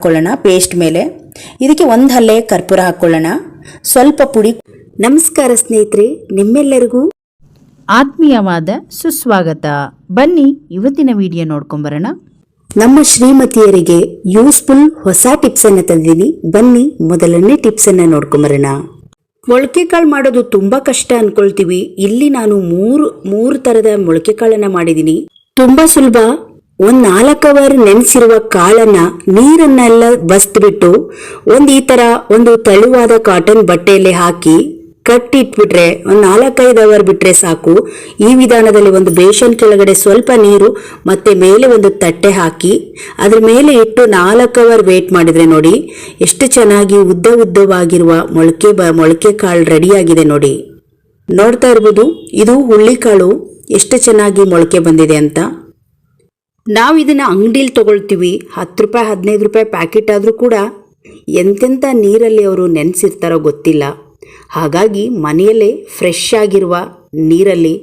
ಹಾಕೊಳ್ಳೋಣ ಪೇಸ್ಟ್ ಮೇಲೆ. ಇದಕ್ಕೆ ಒಂದು ಹಲ್ಲೆ ಕರ್ಪೂರ ಹಾಕೊಳ್ಳೋಣ. ಸ್ವಲ್ಪ ಪುಡಿ. ನಮಸ್ಕಾರ ಸ್ನೇಹಿತರೆ ನಿಮ್ಮೆಲ್ಲರಿಗೂ ಆತ್ಮೀಯವಾದ ಸುಸ್ವಾಗತ. ಬನ್ನಿ ಇವತ್ತಿನ ವಿಡಿಯೋ ನೋಡ್ಕೊಂಬರೋಣ. ನಮ್ಮ ಶ್ರೀಮತಿಯರಿಗೆ ಯೂಸ್ಫುಲ್ ಹೊಸ ಟಿಪ್ಸ್ ಅನ್ನ ತಂದಿದ್ದೀನಿ. ಬನ್ನಿ ಮೊದಲನೇ ಟಿಪ್ಸ್ ಅನ್ನ ನೋಡ್ಕೊಂಬರೋಣ. ಮೊಳಕೆ ಕಾಳು ಮಾಡೋದು ತುಂಬಾ ಕಷ್ಟ ಅನ್ಕೊಳ್ತೀವಿ. ಇಲ್ಲಿ ನಾನು ಮೂರು ಮೂರು ತರದ ಮೊಳಕೆ ಕಾಳನ್ನ ಮಾಡಿದ್ದೀನಿ. ತುಂಬಾ ಸುಲಭ ಒಂದ್ ನಾಲ್ಕು ಅವರ್ ನೆನೆಸಿರುವ ಕಾಳನ್ನ ನೀರನ್ನೆಲ್ಲ ಬಸ್ದ್ಬಿಟ್ಟು ಒಂದ್ ಈ ತರ ಒಂದು ತೆಳುವಾದ ಕಾಟನ್ ಬಟ್ಟೆಯಲ್ಲಿ ಹಾಕಿ ಕಟ್ಟಿಟ್ಬಿಟ್ರೆ, ಒಂದು ನಾಲ್ಕೈದು ಅವರ್ ಬಿಟ್ರೆ ಸಾಕು. ಈ ವಿಧಾನದಲ್ಲಿ ಒಂದು ಬೇಷನ್ ಕೆಳಗಡೆ ಸ್ವಲ್ಪ ನೀರು, ಮತ್ತೆ ಮೇಲೆ ಒಂದು ತಟ್ಟೆ ಹಾಕಿ, ಅದ್ರ ಮೇಲೆ ಇಟ್ಟು ನಾಲ್ಕು ಅವರ್ ವೇಟ್ ಮಾಡಿದ್ರೆ ನೋಡಿ, ಎಷ್ಟು ಚೆನ್ನಾಗಿ ಉದ್ದ ಉದ್ದವಾಗಿರುವ ಮೊಳಕೆ ಬ, ಮೊಳಕೆ ಕಾಳು ರೆಡಿಯಾಗಿದೆ ನೋಡಿ. ನೋಡ್ತಾ ಇರ್ಬೋದು, ಇದು ಹುಳ್ಳಿಕಾಳು, ಎಷ್ಟು ಚೆನ್ನಾಗಿ ಮೊಳಕೆ ಬಂದಿದೆ ಅಂತ. ನಾವು ಇದನ್ನು ಅಂಗಡಿಲಿ ತೊಗೊಳ್ತೀವಿ. ಹತ್ತು ರೂಪಾಯಿ, ಹದಿನೈದು ರೂಪಾಯಿ ಪ್ಯಾಕೆಟ್ ಆದರೂ ಕೂಡ ಎಂತೆಂಥ ನೀರಲ್ಲಿ ಅವರು ನೆನೆಸಿರ್ತಾರೋ ಗೊತ್ತಿಲ್ಲ. ಹಾಗಾಗಿ ಮನೆಯಲ್ಲೇ ಫ್ರೆಶ್ ಆಗಿರುವ ನೀರಲ್ಲಿ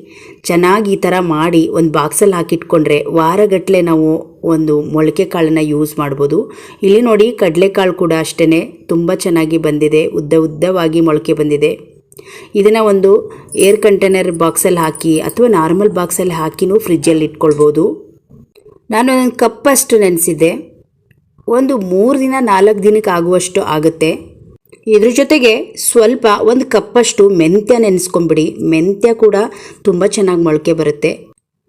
ಚೆನ್ನಾಗಿ ಈ ಥರ ಮಾಡಿ ಒಂದು ಬಾಕ್ಸಲ್ಲಿ ಹಾಕಿಟ್ಕೊಂಡ್ರೆ ವಾರಗಟ್ಟಲೆ ನಾವು ಒಂದು ಮೊಳಕೆ ಕಾಳನ್ನು ಯೂಸ್ ಮಾಡ್ಬೋದು. ಇಲ್ಲಿ ನೋಡಿ ಕಡಲೆಕಾಳು ಕೂಡ ಅಷ್ಟೇ ತುಂಬ ಚೆನ್ನಾಗಿ ಬಂದಿದೆ. ಉದ್ದ ಉದ್ದವಾಗಿ ಮೊಳಕೆ ಬಂದಿದೆ. ಇದನ್ನು ಒಂದು ಏರ್ ಕಂಟೈನರ್ ಬಾಕ್ಸಲ್ಲಿ ಹಾಕಿ ಅಥವಾ ನಾರ್ಮಲ್ ಬಾಕ್ಸಲ್ಲಿ ಹಾಕಿನೂ ಫ್ರಿಜ್ಜಲ್ಲಿ ಇಟ್ಕೊಳ್ಬೋದು. ನಾನು ಒಂದು ಕಪ್ಪಷ್ಟು ನೆನೆಸಿದ್ದೆ. ಒಂದು ಮೂರು ದಿನ ನಾಲ್ಕು ದಿನಕ್ಕೆ ಆಗುವಷ್ಟು ಆಗುತ್ತೆ. ಇದ್ರ ಜೊತೆಗೆ ಸ್ವಲ್ಪ ಒಂದು ಕಪ್ಪಷ್ಟು ಮೆಂತ್ಯ ನೆನೆಸ್ಕೊಂಬಿಡಿ. ಮೆಂತ್ಯ ಕೂಡ ತುಂಬ ಚೆನ್ನಾಗಿ ಮೊಳಕೆ ಬರುತ್ತೆ.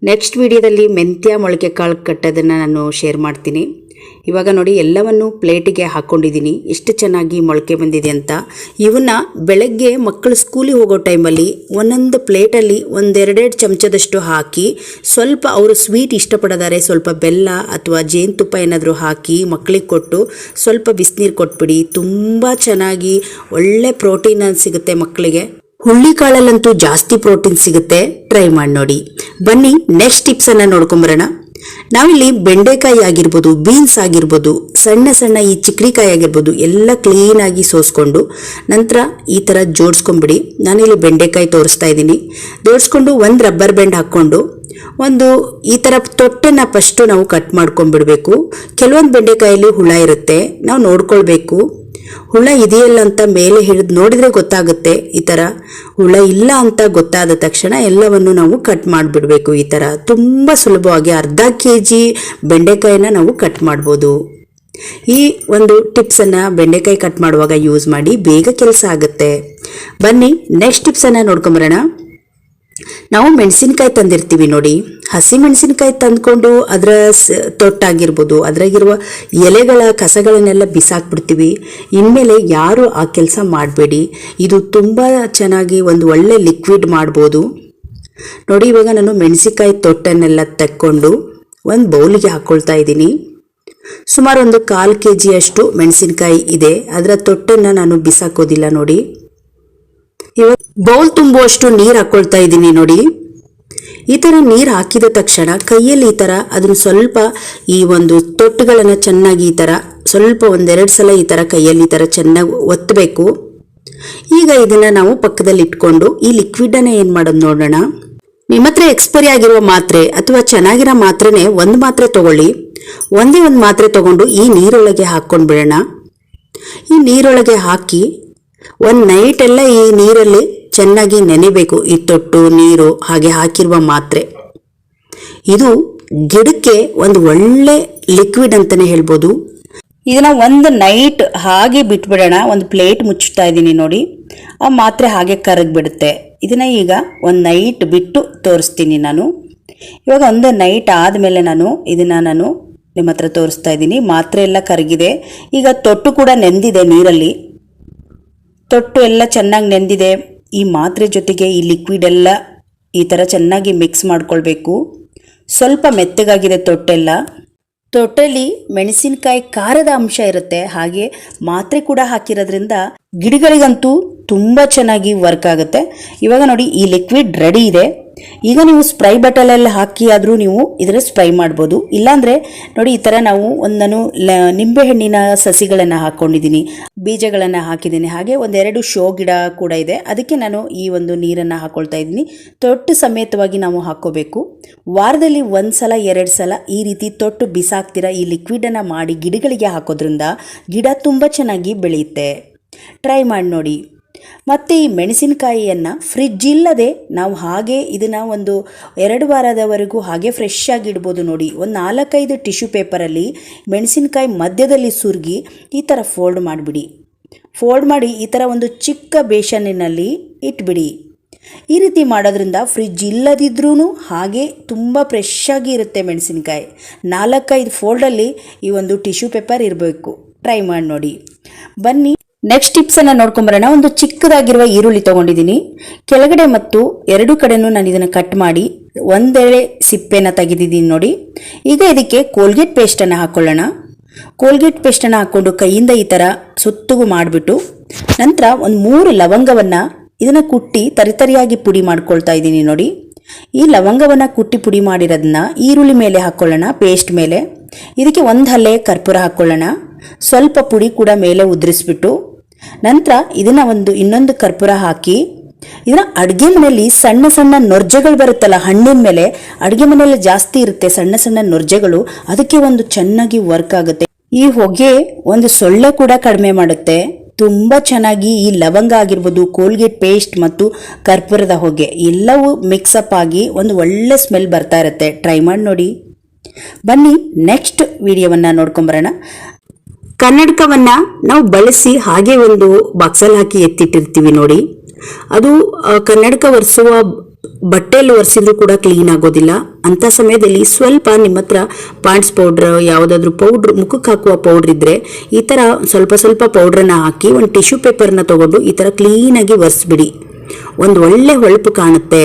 ನೆಕ್ಸ್ಟ್ ವಿಡಿಯೋದಲ್ಲಿ ಮೆಂತ್ಯ ಮೊಳಕೆ ಕಾಳು ಕಟ್ಟೋದನ್ನು ನಾನು ಶೇರ್ ಮಾಡ್ತೀನಿ. ಇವಾಗ ನೋಡಿ ಎಲ್ಲವನ್ನು ಪ್ಲೇಟಿಗೆ ಹಾಕ್ಕೊಂಡಿದ್ದೀನಿ ಎಷ್ಟು ಚೆನ್ನಾಗಿ ಮೊಳಕೆ ಬಂದಿದೆ ಅಂತ. ಇವನ್ನ ಬೆಳಗ್ಗೆ ಮಕ್ಕಳು ಸ್ಕೂಲಿಗೆ ಹೋಗೋ ಟೈಮಲ್ಲಿ ಒಂದೊಂದು ಪ್ಲೇಟಲ್ಲಿ ಒಂದೆರಡೆರಡು ಚಮಚದಷ್ಟು ಹಾಕಿ ಸ್ವಲ್ಪ ಅವರು ಸ್ವೀಟ್ ಇಷ್ಟಪಡೋದಾರೆ, ಸ್ವಲ್ಪ ಬೆಲ್ಲ ಅಥವಾ ಜೇನುತುಪ್ಪ ಏನಾದರೂ ಹಾಕಿ ಮಕ್ಕಳಿಗೆ ಕೊಟ್ಟು ಸ್ವಲ್ಪ ಬಿಸಿನೀರು ಕೊಟ್ಬಿಡಿ. ತುಂಬ ಚೆನ್ನಾಗಿ ಒಳ್ಳೆ ಪ್ರೋಟೀನ್ ಸಿಗುತ್ತೆ ಮಕ್ಕಳಿಗೆ. ಹುಳ್ಳಿಕಾಳಲ್ಲಂತೂ ಜಾಸ್ತಿ ಪ್ರೋಟೀನ್ ಸಿಗುತ್ತೆ. ಟ್ರೈ ಮಾಡಿ ನೋಡಿ. ಬನ್ನಿ ನೆಕ್ಸ್ಟ್ ಟಿಪ್ಸನ್ನು ನೋಡ್ಕೊಂಬರೋಣ. ನಾವಿಲ್ಲಿ ಬೆಂಡೆಕಾಯಿ ಆಗಿರ್ಬೋದು ಬೀನ್ಸ್ ಆಗಿರ್ಬೋದು, ಸಣ್ಣ ಸಣ್ಣ ಈ ಚಿಕ್ರಿಕಾಯಿ ಆಗಿರ್ಬೋದು, ಎಲ್ಲ ಕ್ಲೀನಾಗಿ ಸೋಸ್ಕೊಂಡು ನಂತರ ಈ ಥರ ಜೋಡಿಸ್ಕೊಂಬಿಡಿ ನಾನಿಲ್ಲಿ ಬೆಂಡೆಕಾಯಿ ತೋರಿಸ್ತಾ ಇದ್ದೀನಿ. ಜೋಡಿಸ್ಕೊಂಡು ಒಂದು ರಬ್ಬರ್ ಬ್ಯಾಂಡ್ ಹಾಕ್ಕೊಂಡು ಒಂದು ಈ ಥರ ತೊಟ್ಟನ್ನು ಫಸ್ಟು ನಾವು ಕಟ್ ಮಾಡ್ಕೊಂಡ್ಬಿಡ್ಬೇಕು. ಕೆಲವೊಂದು ಬೆಂಡೆಕಾಯಲ್ಲಿ ಹುಳ ಇರುತ್ತೆ, ನಾವು ನೋಡ್ಕೊಳ್ಬೇಕು. ಹುಳ ಇದೆಯಲ್ಲ ಅಂತ ಮೇಲೆ ಹಿಡಿದು ನೋಡಿದರೆ ಗೊತ್ತಾಗುತ್ತೆ ಈ ಥರ ಹುಳ ಇಲ್ಲ ಅಂತ ಗೊತ್ತಾದ ತಕ್ಷಣ ಎಲ್ಲವನ್ನು ನಾವು ಕಟ್ ಮಾಡಿಬಿಡ್ಬೇಕು ಈ ಥರ ತುಂಬ ಸುಲಭವಾಗಿ ಅರ್ಧ ಕೆ ಜಿ ಬೆಂಡೆಕಾಯಿನ ನಾವು ಕಟ್ ಮಾಡ್ಬೋದು. ಈ ಒಂದು ಟಿಪ್ಸನ್ನು ಬೆಂಡೆಕಾಯಿ ಕಟ್ ಮಾಡುವಾಗ ಯೂಸ್ ಮಾಡಿ ಬೇಗ ಕೆಲಸ ಆಗುತ್ತೆ. ಬನ್ನಿ ನೆಕ್ಸ್ಟ್ ಟಿಪ್ಸನ್ನು ನೋಡ್ಕೊಂಬರೋಣ. ನಾವು ಮೆಣಸಿನ್ಕಾಯಿ ತಂದಿರ್ತೀವಿ ನೋಡಿ. ಹಸಿ ಮೆಣಸಿನ್ಕಾಯಿ ತಂದ್ಕೊಂಡು ಅದರ ತೊಟ್ಟಾಗಿರ್ಬೋದು, ಅದರಾಗಿರುವ ಎಲೆಗಳ ಕಸಗಳನ್ನೆಲ್ಲ ಬಿಸಾಕ್ಬಿಡ್ತೀವಿ. ಇನ್ಮೇಲೆ ಯಾರು ಆ ಕೆಲಸ ಮಾಡಬೇಡಿ. ಇದು ತುಂಬ ಚೆನ್ನಾಗಿ ಒಂದು ಒಳ್ಳೆ ಲಿಕ್ವಿಡ್ ಮಾಡ್ಬೋದು. ನೋಡಿ, ಇವಾಗ ನಾನು ಮೆಣಸಿನ್ಕಾಯಿ ತೊಟ್ಟನ್ನೆಲ್ಲ ತಕ್ಕೊಂಡು ಒಂದು ಬೌಲಿಗೆ ಹಾಕ್ಕೊಳ್ತಾ ಇದ್ದೀನಿ. ಸುಮಾರು ಒಂದು ಕಾಲು ಕೆ ಜಿಯಷ್ಟು ಮೆಣಸಿನ್ಕಾಯಿ ಇದೆ. ಅದರ ತೊಟ್ಟನ್ನು ನಾನು ಬಿಸಾಕೋದಿಲ್ಲ ನೋಡಿ. ಇವತ್ತು ಬೌಲ್ ತುಂಬುವಷ್ಟು ನೀರು ಹಾಕೊಳ್ತಾ ಇದ್ದೀನಿ ನೋಡಿ. ಈ ಥರ ನೀರು ಹಾಕಿದ ತಕ್ಷಣ ಕೈಯಲ್ಲಿ ಈ ಥರ ಅದನ್ನು ಸ್ವಲ್ಪ ಈ ಒಂದು ತೊಟ್ಟುಗಳನ್ನು ಚೆನ್ನಾಗಿ ಈ ಥರ ಸ್ವಲ್ಪ ಒಂದೆರಡು ಸಲ ಈ ಥರ ಕೈಯಲ್ಲಿ ಈ ಥರ ಚೆನ್ನಾಗಿ ಒತ್ತಬೇಕು ಈಗ ಇದನ್ನು ನಾವು ಪಕ್ಕದಲ್ಲಿ ಇಟ್ಕೊಂಡು ಈ ಲಿಕ್ವಿಡನ್ನು ಏನು ಮಾಡೋದು ನೋಡೋಣ. ನಿಮ್ಮ ಹತ್ರ ಎಕ್ಸ್ಪೈರಿ ಆಗಿರುವ ಮಾತ್ರೆ ಅಥವಾ ಚೆನ್ನಾಗಿರೋ ಮಾತ್ರೆನೇ ಒಂದು ಮಾತ್ರೆ ತಗೊಳ್ಳಿ. ಒಂದೇ ಒಂದು ಮಾತ್ರೆ ತಗೊಂಡು ಈ ನೀರೊಳಗೆ ಹಾಕ್ಕೊಂಡು ಬಿಡೋಣ. ಈ ನೀರೊಳಗೆ ಹಾಕಿ ಒಂದು ನೈಟ್ ಎಲ್ಲ ಈ ನೀರಲ್ಲಿ ಚೆನ್ನಾಗಿ ನೆನೆಬೇಕು. ಈ ತೊಟ್ಟು, ನೀರು, ಹಾಗೆ ಹಾಕಿರುವ ಮಾತ್ರೆ. ಇದು ಗಿಡಕ್ಕೆ ಒಂದು ಒಳ್ಳೆ ಲಿಕ್ವಿಡ್ ಅಂತಾನೆ ಹೇಳ್ಬೋದು. ಇದನ್ನ ಒಂದು ನೈಟ್ ಹಾಗೆ ಬಿಟ್ಬಿಡೋಣ. ಒಂದು ಪ್ಲೇಟ್ ಮುಚ್ಚುತ್ತಾ ಇದ್ದೀನಿ ನೋಡಿ. ಆ ಮಾತ್ರೆ ಹಾಗೆ ಕರಗ್ಬಿಡುತ್ತೆ. ಇದನ್ನ ಈಗ ಒಂದು ನೈಟ್ ಬಿಟ್ಟು ತೋರಿಸ್ತೀನಿ ನಾನು. ಇವಾಗ ಒಂದು ನೈಟ್ ಆದಮೇಲೆ ನಾನು ಇದನ್ನ ನಾನು ನಿಮ್ಮ ಹತ್ರ ತೋರಿಸ್ತಾ ಇದ್ದೀನಿ. ಮಾತ್ರೆ ಎಲ್ಲ ಕರಗಿದೆ. ಈಗ ತೊಟ್ಟು ಕೂಡ ನೆಂದಿದೆ ನೀರಲ್ಲಿ. ತೊಟ್ಟು ಎಲ್ಲ ಚೆನ್ನಾಗಿ ನೆಂದಿದೆ. ಈ ಮಾತ್ರೆ ಜೊತೆಗೆ ಈ ಲಿಕ್ವಿಡ್ ಎಲ್ಲ ಈ ಥರ ಚೆನ್ನಾಗಿ ಮಿಕ್ಸ್ ಮಾಡ್ಕೊಳ್ಬೇಕು. ಸ್ವಲ್ಪ ಮೆತ್ತಗಾಗಿದೆ ತೊಟ್ಟೆಲ್ಲ. ತೊಟ್ಟಲ್ಲಿ ಮೆಣಸಿನಕಾಯಿ ಖಾರದ ಅಂಶ ಇರುತ್ತೆ. ಹಾಗೆ ಮಾತ್ರೆ ಕೂಡ ಹಾಕಿರೋದ್ರಿಂದ ಗಿಡಗಳಿಗಂತೂ ತುಂಬ ಚೆನ್ನಾಗಿ ವರ್ಕ್ ಆಗುತ್ತೆ. ಇವಾಗ ನೋಡಿ, ಈ ಲಿಕ್ವಿಡ್ ರೆಡಿ ಇದೆ. ಈಗ ನೀವು ಸ್ಪ್ರೈ ಬಟಲಲ್ಲಿ ಹಾಕಿ ಆದರೂ ನೀವು ಇದರ ಸ್ಪ್ರೈ ಮಾಡ್ಬೋದು. ಇಲ್ಲಾಂದರೆ ನೋಡಿ, ಈ ಥರ ನಾವು ಒಂದನ್ನು ಲ, ನಿಂಬೆಹಣ್ಣಿನ ಸಸಿಗಳನ್ನು ಹಾಕ್ಕೊಂಡಿದ್ದೀನಿ ಬೀಜಗಳನ್ನು ಹಾಕಿದ್ದೀನಿ. ಹಾಗೆ ಒಂದೆರಡು ಶೋ ಗಿಡ ಕೂಡ ಇದೆ. ಅದಕ್ಕೆ ನಾನು ಈ ಒಂದು ನೀರನ್ನು ಹಾಕ್ಕೊಳ್ತಾ ಇದ್ದೀನಿ. ತೊಟ್ಟು ಸಮೇತವಾಗಿ ನಾವು ಹಾಕ್ಕೋಬೇಕು ವಾರದಲ್ಲಿ ಒಂದು ಸಲ ಎರಡು ಸಲ ಈ ರೀತಿ ತೊಟ್ಟು ಬಿಸಾಕ್ತಿರ, ಈ ಲಿಕ್ವಿಡನ್ನು ಮಾಡಿ ಗಿಡಗಳಿಗೆ ಹಾಕೋದ್ರಿಂದ ಗಿಡ ತುಂಬ ಚೆನ್ನಾಗಿ ಬೆಳೆಯುತ್ತೆ. ಟ್ರೈ ಮಾಡಿ ನೋಡಿ. ಮತ್ತು ಈ ಮೆಣಸಿನಕಾಯಿಯನ್ನು ಫ್ರಿಜ್ ಇಲ್ಲದೆ ನಾವು ಹಾಗೆ ಇದನ್ನು ಒಂದು ಎರಡು ವಾರದವರೆಗೂ ಹಾಗೆ ಫ್ರೆಶ್ ಆಗಿ ಇಡ್ಬೋದು ನೋಡಿ. ಒಂದು ನಾಲ್ಕೈದು ಟಿಶ್ಯೂ ಪೇಪರಲ್ಲಿ ಮೆಣಸಿನಕಾಯಿ ಮಧ್ಯದಲ್ಲಿ ಸುರುಗಿ ಈ ಥರ ಫೋಲ್ಡ್ ಮಾಡಿಬಿಡಿ. ಫೋಲ್ಡ್ ಮಾಡಿ ಈ ಥರ ಒಂದು ಚಿಕ್ಕ ಬೇಷನ್ನಿನಲ್ಲಿ ಇಟ್ಬಿಡಿ. ಈ ರೀತಿ ಮಾಡೋದ್ರಿಂದ ಫ್ರಿಜ್ ಇಲ್ಲದಿದ್ರೂ ಹಾಗೆ ತುಂಬ ಫ್ರೆಶ್ ಆಗಿ ಇರುತ್ತೆ ಮೆಣಸಿನಕಾಯಿ. ನಾಲ್ಕೈದು ಫೋಲ್ಡಲ್ಲಿ ಈ ಒಂದು ಟಿಶ್ಯೂ ಪೇಪರ್ ಇರಬೇಕು. ಟ್ರೈ ಮಾಡಿ ನೋಡಿ. ಬನ್ನಿ. ನೆಕ್ಸ್ಟ್ ಟಿಪ್ಸ್ ಅನ್ನ ನೋಡ್ಕೊಂಬರೋಣ. ಒಂದು ಚಿಕ್ಕದಾಗಿರುವ ಈರುಳ್ಳಿ ತಗೊಂಡಿದ್ದೀನಿ. ಕೆಳಗಡೆ ಮತ್ತು ಎರಡು ಕಡೆನೂ ನಾನು ಇದನ್ನು ಕಟ್ ಮಾಡಿ ಒಂದೆಳೆ ಸಿಪ್ಪೆನ ತೆಗೆದಿದ್ದೀನಿ ನೋಡಿ. ಈಗ ಇದಕ್ಕೆ ಕೋಲ್ಗೇಟ್ ಪೇಸ್ಟನ್ನು ಹಾಕೊಳ್ಳೋಣ. ಕೋಲ್ಗೇಟ್ ಪೇಸ್ಟನ್ನು ಹಾಕ್ಕೊಂಡು ಕೈಯಿಂದ ಈ ಥರ ಸುತ್ತುಗು ಮಾಡಿಬಿಟ್ಟು ನಂತರ ಒಂದು ಮೂರು ಲವಂಗವನ್ನು ಇದನ್ನು ಕುಟ್ಟಿ ತರಿತರಿಯಾಗಿ ಪುಡಿ ಮಾಡ್ಕೊಳ್ತಾ ಇದ್ದೀನಿ ನೋಡಿ. ಈ ಲವಂಗವನ್ನು ಕುಟ್ಟಿ ಪುಡಿ ಮಾಡಿರೋದನ್ನ ಈರುಳ್ಳಿ ಮೇಲೆ ಹಾಕ್ಕೊಳ್ಳೋಣ ಪೇಸ್ಟ್ ಮೇಲೆ. ಇದಕ್ಕೆ ಒಂದು ಹಲ್ಲೆ ಕರ್ಪೂರ ಹಾಕ್ಕೊಳ್ಳೋಣ ಸ್ವಲ್ಪ ಪುಡಿ ಕೂಡ ಮೇಲೆ ಉದುರಿಸ್ಬಿಟ್ಟು ನಂತರ ಇದನ್ನ ಒಂದು ಇನ್ನೊಂದು ಕರ್ಪೂರ ಹಾಕಿ, ಇದನ್ನ ಅಡುಗೆ ಮನೆಯಲ್ಲಿ ಸಣ್ಣ ಸಣ್ಣ ನೊರ್ಜೆಗಳು ಬರುತ್ತಲ್ಲ, ಹಣ್ಣಿನ ಮೇಲೆ ಅಡುಗೆ ಮನೆಯಲ್ಲಿ ಜಾಸ್ತಿ ಇರುತ್ತೆ ಸಣ್ಣ ಸಣ್ಣ ನೊರ್ಜೆಗಳು, ಅದಕ್ಕೆ ಒಂದು ಚೆನ್ನಾಗಿ ವರ್ಕ್ ಆಗುತ್ತೆ. ಈ ಹೊಗೆ ಒಂದು ಸೊಳ್ಳೆ ಕೂಡ ಕಡಿಮೆ ಮಾಡುತ್ತೆ. ತುಂಬ ಚೆನ್ನಾಗಿ ಈ ಲವಂಗ ಆಗಿರ್ಬೋದು, ಕೋಲ್ಗೇಟ್ ಪೇಸ್ಟ್ ಮತ್ತು ಕರ್ಪೂರದ ಹೊಗೆ, ಎಲ್ಲವೂ ಮಿಕ್ಸಪ್ ಆಗಿ ಒಂದು ಒಳ್ಳೆ ಸ್ಮೆಲ್ ಬರ್ತಾ ಇರುತ್ತೆ. ಟ್ರೈ ಮಾಡಿ ನೋಡಿ. ಬನ್ನಿ ನೆಕ್ಸ್ಟ್ ವಿಡಿಯೋವನ್ನು ನೋಡ್ಕೊಂಬರೋಣ ಕನ್ನಡಕವನ್ನ ನಾವು ಬಳಸಿ ಹಾಗೆ ಒಂದು ಬಾಕ್ಸಲ್ಲಿ ಹಾಕಿ ಎತ್ತಿಟ್ಟಿರ್ತೀವಿ ನೋಡಿ. ಅದು ಕನ್ನಡಕ ಒರೆಸುವ ಬಟ್ಟೆಯಲ್ಲಿ ಒರೆಸಿದ್ರು ಕೂಡ ಕ್ಲೀನ್ ಆಗೋದಿಲ್ಲ. ಅಂತ ಸಮಯದಲ್ಲಿ ಸ್ವಲ್ಪ ನಿಮ್ಮ ಹತ್ರ ಪಾಂಡ್ಸ್ ಪೌಡ್ರ್, ಯಾವುದಾದ್ರೂ ಪೌಡ್ರ್, ಮುಖಕ್ಕೆ ಹಾಕುವ ಪೌಡ್ರ್ ಇದ್ರೆ ಈ ಥರ ಸ್ವಲ್ಪ ಸ್ವಲ್ಪ ಪೌಡ್ರನ್ನ ಹಾಕಿ ಒಂದು ಟಿಶ್ಯೂ ಪೇಪರ್ನ ತಗೊಂಡು ಈ ಥರ ಕ್ಲೀನಾಗಿ ಒರೆಸ್ಬಿಡಿ. ಒಂದು ಒಳ್ಳೆ ಹೊಳಪು ಕಾಣುತ್ತೆ.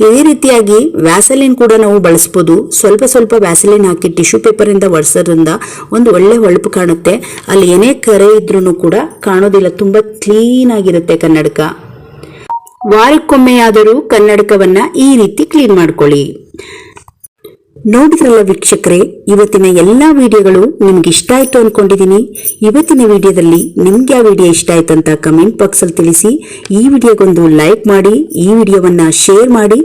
ಇದೇ ರೀತಿಯಾಗಿ ವ್ಯಾಸಲಿನ್ ಕೂಡ ನಾವು ಬಳಸ್ಬೋದು. ಸ್ವಲ್ಪ ಸ್ವಲ್ಪ ವ್ಯಾಸಲಿನ್ ಹಾಕಿ ಟಿಶ್ಯೂ ಪೇಪರಿಂದ ಒರೆಸೋದ್ರಿಂದ ಒಂದು ಒಳ್ಳೆ ಹೊಳಪು ಕಾಣುತ್ತೆ. ಅಲ್ಲಿ ಏನೇ ಕರೆ ಇದ್ರೂ ಕೂಡ ಕಾಣೋದಿಲ್ಲ. ತುಂಬ ಕ್ಲೀನ್ ಆಗಿರುತ್ತೆ ಕನ್ನಡಕ. ವಾರಕ್ಕೊಮ್ಮೆಯಾದರೂ ಕನ್ನಡಕವನ್ನ ಈ ರೀತಿ ಕ್ಲೀನ್ ಮಾಡ್ಕೊಳ್ಳಿ. ನೋಡಿದ್ರಲ್ಲ ವೀಕ್ಷಕರೇ ಇವತ್ತಿನ ಎಲ್ಲಾ ವಿಡಿಯೋಗಳು ನಿಮ್ಗೆ ಇಷ್ಟ ಆಯ್ತು ಅನ್ಕೊಂಡಿದೀನಿ. ಇವತ್ತಿನ ವಿಡಿಯೋದಲ್ಲಿ ನಿಮ್ಗೆ ಯಾವ ವಿಡಿಯೋ ಇಷ್ಟ ಆಯ್ತು ಅಂತ ಕಮೆಂಟ್ ಬಾಕ್ಸ್ ಅಲ್ಲಿ ತಿಳಿಸಿ. ಈ ವಿಡಿಯೋಗೊಂದು ಲೈಕ್ ಮಾಡಿ ಈ ವಿಡಿಯೋವನ್ನ ಶೇರ್ ಮಾಡಿ.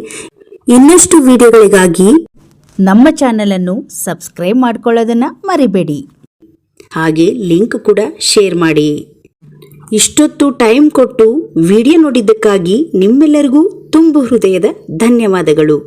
ಇನ್ನಷ್ಟು ವಿಡಿಯೋಗಳಿಗಾಗಿ ನಮ್ಮ ಚಾನಲನ್ನು ಸಬ್ಸ್ಕ್ರೈಬ್ ಮಾಡ್ಕೊಳ್ಳೋದನ್ನು ಮರಿಬೇಡಿ. ಹಾಗೆ ಲಿಂಕ್ ಕೂಡ ಶೇರ್ ಮಾಡಿ. ಇಷ್ಟೊತ್ತು ಟೈಮ್ ಕೊಟ್ಟು ವಿಡಿಯೋ ನೋಡಿದ್ದಕ್ಕಾಗಿ ನಿಮ್ಮೆಲ್ಲರಿಗೂ ತುಂಬು ಹೃದಯದ ಧನ್ಯವಾದಗಳು.